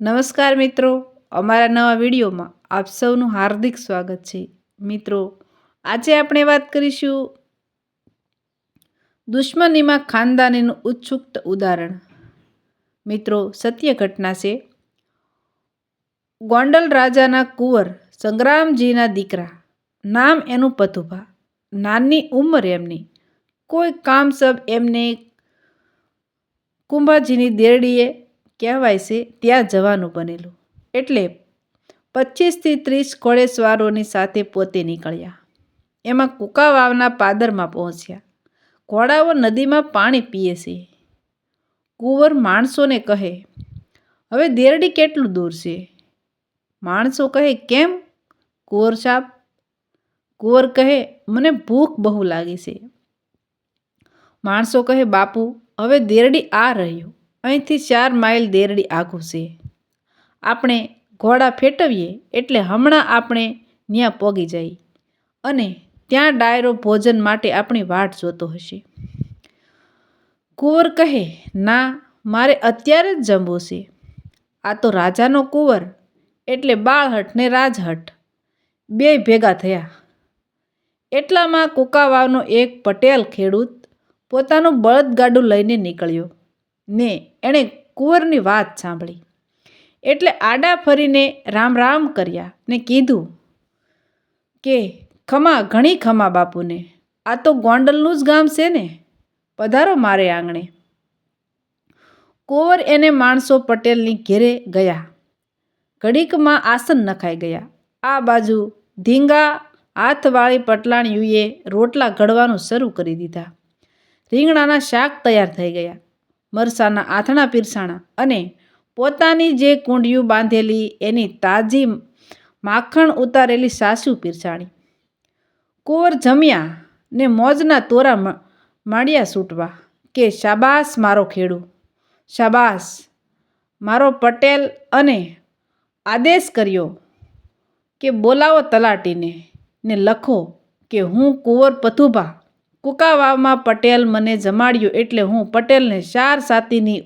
નમસ્કાર મિત્રો, અમારા નવા વિડીયોમાં આપ સૌનું હાર્દિક સ્વાગત છે. મિત્રો, આજે આપણે વાત કરીશું દુશ્મનીમાં ખાનદાનીનું ઉત્સુક્ત ઉદાહરણ. મિત્રો, સત્ય ઘટના છે. ગોંડલ રાજાના કુંવર સંગ્રામજીના દીકરા. નામ એનું પતુભા નાની ઉંમર એમની. કોઈ કામસબ એમને કુંભાજીની દેરડીએ કહેવાય છે ત્યાં જવાનું બનેલું. એટલે પચીસથી ત્રીસ ઘોડેસવારોની સાથે પોતે નીકળ્યા. એમાં કુકાવાવના પાદરમાં પહોંચ્યા. ઘોડાઓ નદીમાં પાણી પીએ છે. કુંવર માણસોને કહે, હવે દેરડી કેટલું દૂર છે? માણસો કહે, કેમ? કુંવર સાહેબ કુંવર કહે, મને ભૂખ બહુ લાગી છે. માણસો કહે, બાપુ, હવે દેરડી આ રહ્યું. અહીંથી ચાર માઇલ દેરડી આઘું છે. આપણે ઘોડા ફેટવીએ એટલે હમણાં આપણે ત્યાં પોગી જઈ અને ત્યાં ડાયરો ભોજન માટે આપણી વાટ જોતો હશે. કુંવર કહે, ના, મારે અત્યારે જ જમવું છે. આ તો રાજાનો કુંવર, એટલે બાળહટ ને રાજહટ. બે ભેગા થયા. એટલામાં કુકાવાવનો એક પટેલ ખેડૂત પોતાનું બળદગાડું લઈને નીકળ્યો. ને એણે કુંવરની વાત સાંભળી. એટલે આડા ફરીને રામ રામ કર્યા ને કીધું કે, ખમા, ઘણી ખમા બાપુને. આ તો ગોંડલનું જ ગામ છે ને. પધારો મારે આંગણે. કુંવર એને માણસો પટેલની ઘેરે ગયા. ઘડીકમાં આસન નખાઈ ગયા. આ બાજુ ધીંગા હાથવાળી પટલાણીઓએ રોટલા ઘડવાનું શરૂ કરી દીધા. રીંગણાના શાક તૈયાર થઈ ગયા. મરસાના આથણા પીરસાણા અને પોતાની જે કુંડિયું બાંધેલી એની તાજી માખણ ઉતારેલી સાસુ પીરસાણી. કુંવર જમ્યા ને મોજના તોરા માળ્યા સૂટવા કે શાબાસ મારો ખેડૂ શાબાસ મારો પટેલ અને આદેશ કર્યો કે બોલાવો તલાટીને ને લખો કે હું કુંવર પથુભા કુકાવાવમાં પટેલ મને જમાડ્યો એટલે હું પટેલને ચાર સાતીની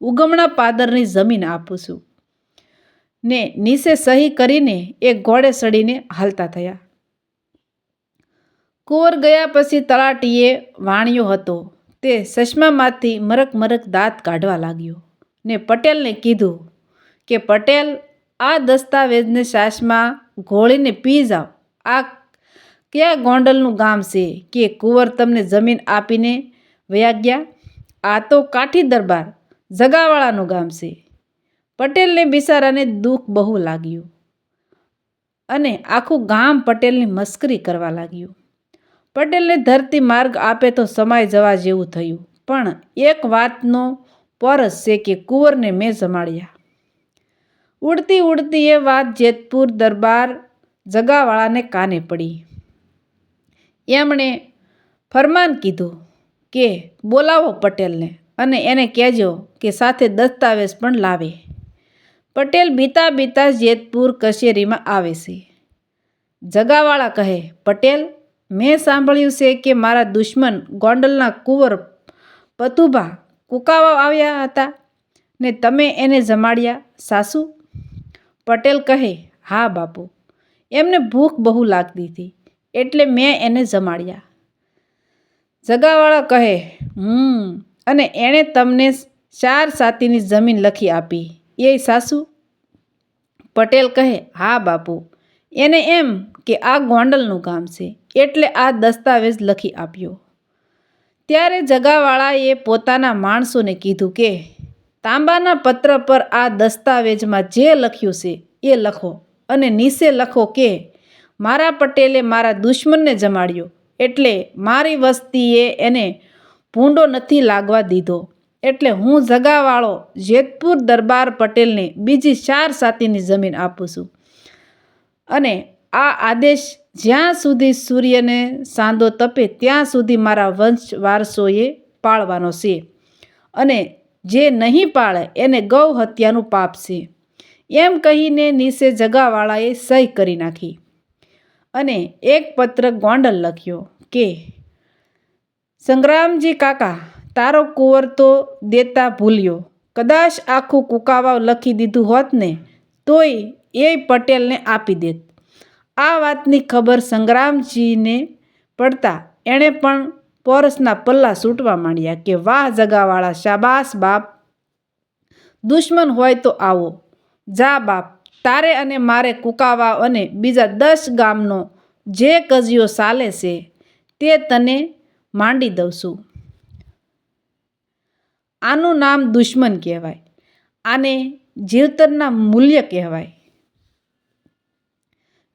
ઉગમણા પાદરની જમીન આપું છું. ને નીચે સહી કરીને એ ઘોડે સડીને હાલતા થયા. કુંવર ગયા પછી તલાટીએ વાણ્યો હતો. તે ચશ્મામાંથી મરક મરક દાંત કાઢવા લાગ્યો ને પટેલને કીધું કે, પટેલ, આ દસ્તાવેજને સાસમાં ઘોળીને પી જાઓ. આ કયા ગોંડલનું ગામ છે? કે કુંવર તમને જમીન આપીને વયા ગયા? આ તો કાઠી દરબાર, જગાવાળાનું ગામ છે. પટેલને બિસારાને દુઃખ બહુ લાગ્યું અને આખું ગામ પટેલની મસ્કરી કરવા લાગ્યું. પટેલને ધરતી માર્ગ આપે તો સમાય જવા જેવું થયું, પણ એક વાતનો પરસ છે કે કુંવરને મેં જમાડ્યા. ઉડતી ઉડતી એ વાત જેતપુર દરબાર જગાવાળાને કાને પડી? એમણે ફરમાન કીધું કે, બોલાવો પટેલને અને એને કહેજો કે સાથે દસ્તાવેજ પણ લાવે. પટેલ બીતા બીતા જેતપુર કચેરીમાં આવે છે. જગાવાળા કહે, પટેલ, મેં સાંભળ્યું છે કે મારા દુશ્મન ગોંડલના કુંવર પતુભા કુકાવા આવ્યા હતા ને તમે એને જમાડ્યા, સાસુ? પટેલ કહે, હા બાપુ. એમને ભૂખ બહુ લાગતી હતી. એટલે મેં એને જમાડ્યા. જગાવાળા કહે, હમ, અને એણે તમને ચાર સાતીની જમીન લખી આપી. એ સાસુ? પટેલ કહે, હા બાપુ, એને એમ કે આ ગોંડલનું કામ છે, એટલે આ દસ્તાવેજ લખી આપ્યો. ત્યારે જગાવાળાએ પોતાના માણસોને કીધું કે, તાંબાના પત્ર પર આ દસ્તાવેજમાં જે લખ્યું છે એ લખો અને નીચે લખો કે મારા પટેલે મારા દુશ્મનને જમાડ્યો એટલે મારી વસ્તીએ એને ભૂંડો નથી લાગવા દીધો. એટલે હું જગાવાળો જેતપુર દરબાર પટેલને બીજી ચાર સાતીની જમીન આપું છું. અને આ આદેશ જ્યાં સુધી સૂર્યને સાંદો તપે ત્યાં સુધી મારા વંશ વારસોએ પાળવાનો છે. અને જે નહીં પાળે એને ગૌ હત્યાનું પાપ છે. એમ કહીને નીચે જગાવાળાએ સહી કરી નાખી. અને એક પત્ર ગોંડલ લખ્યો કે, સંગ્રામજી કાકા, તારો કુંવર તો દેતા ભૂલ્યો. કદાચ આખું કુકાવાવ લખી દીધું હોત ને, તોય એ પટેલને આપી દેત. આ વાતની ખબર સંગ્રામજીને પડતા એણે પણ પોરસના પલ્લા સૂટવા માંડ્યા કે, વાહ, જગાવાળા શાબાશ બાપ. દુશ્મન હોય તો આવો. જા બાપ. તારે અને મારે કુકાવા અને બીજા દસ ગામનો જે કજિયો ચાલે છે, તે તને માંડી દઉં આનું નામ દુશ્મન કહેવાય. આને જીવતરના મૂલ્ય કહેવાય.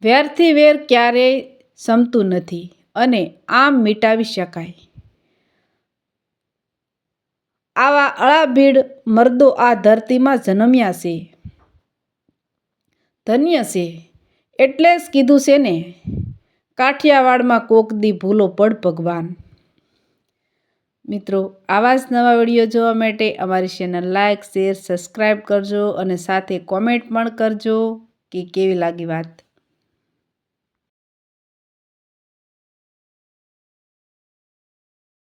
વેરથી વેર ક્યારેય સમતું નથી અને આમ મિટાવી શકાય. આવા અળાભીડ મર્દો આ ધરતીમાં જન્મ્યા છે. ધન્ય છે. એટલે જ કીધું છે ને, કાઠિયાવાડમાં કોક દી ભૂલો પડ ભગવાન. મિત્રો, આવા જ નવા વીડિયો જોવા માટે અમારી ચેનલ લાઇક શેર સબસ્ક્રાઈબ કરજો અને સાથે કોમેન્ટ પણ કરજો કે કેવી લાગી વાત.